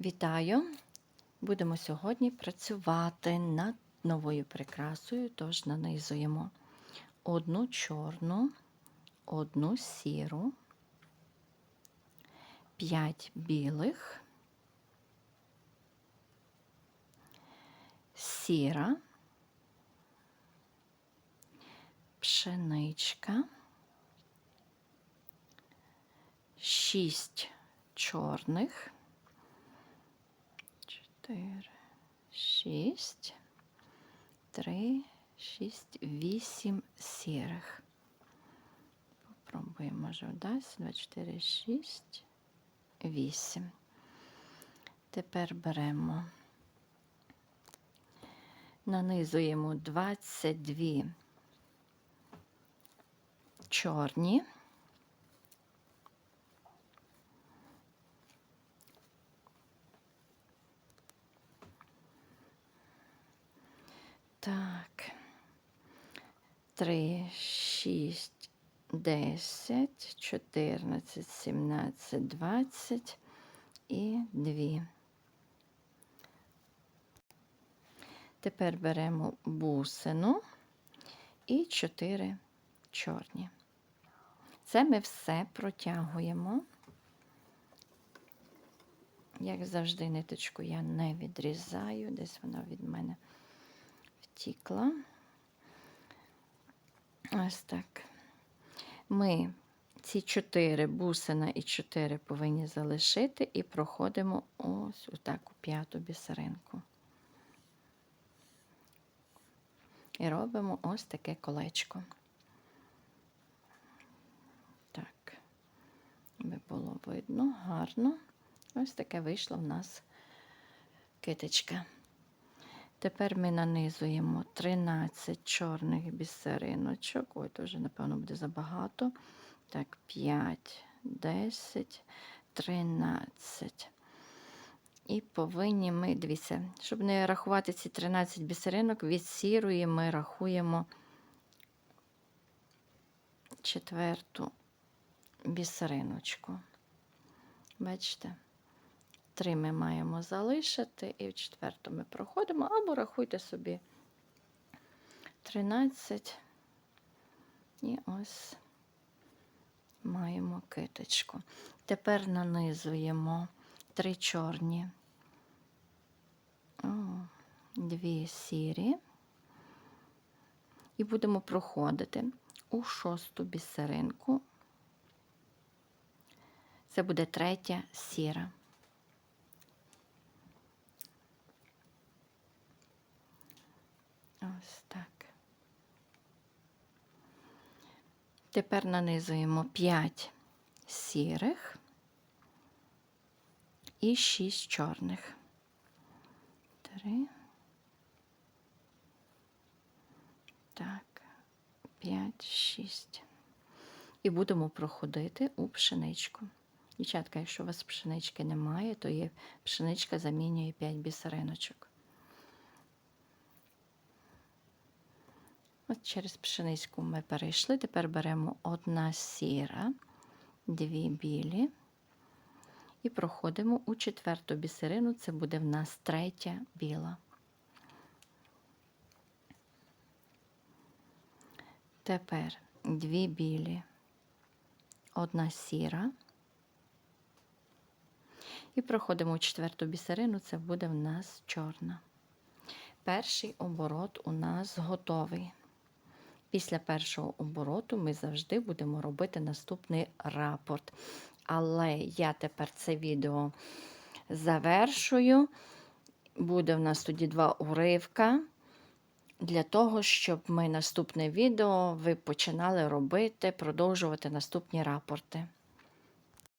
Вітаю! Будемо сьогодні працювати над новою прикрасою, тож нанизуємо одну чорну, одну сіру, 5 білих, сіра, пшеничка, 6 чорних. Чотири, шість, три, шість, вісім сірих. Попробуємо, може вдасть. Два, чотири, шість, вісім. Тепер беремо, нанизуємо 22 чорні. Так. 3, 6, 10, 14, 17, 20 і 2. Тепер беремо бусину і 4 чорні. Це ми все протягуємо. Як завжди, ниточку я не відрізаю, десь вона від мене втікла. Ось так. Ми ці чотири бусина і чотири повинні залишити і проходимо ось у п'яту бісеринку. І робимо ось таке колечко. Так, аби було видно, гарно. Ось таке вийшло в нас киточка. Тепер ми нанизуємо 13 чорних бісериночок. Ой, то вже, напевно, буде забагато. Так, 5, 10, 13. І повинні ми, дивіться, щоб не рахувати ці 13 бісеринок, від сірої ми рахуємо четверту бісериночку. Бачите? Три ми маємо залишити, і в четверту ми проходимо, або рахуйте собі 13. І ось маємо киточку. Тепер нанизуємо три чорні, О, дві сірі, і будемо проходити у шосту бісеринку. Це буде третя сіра. Ось так. Тепер нанизуємо 5 сірих і 6 чорних. Три. Так, 5, 6. І будемо проходити у пшеничку. Дівчатка, якщо у вас пшенички немає, то є пшеничка замінює 5 бісериночок. От через пшеницьку ми перейшли. Тепер беремо одна сіра, дві білі. І проходимо у четверту бісерину, це буде в нас третя біла. Тепер дві білі, одна сіра. І проходимо у четверту бісерину, це буде в нас чорна. Перший оборот у нас готовий. Після першого обороту ми завжди будемо робити наступний рапорт. Але я тепер це відео завершую. Буде в нас тоді два уривка. Для того, щоб ми наступне відео ви починали робити, продовжувати наступні рапорти.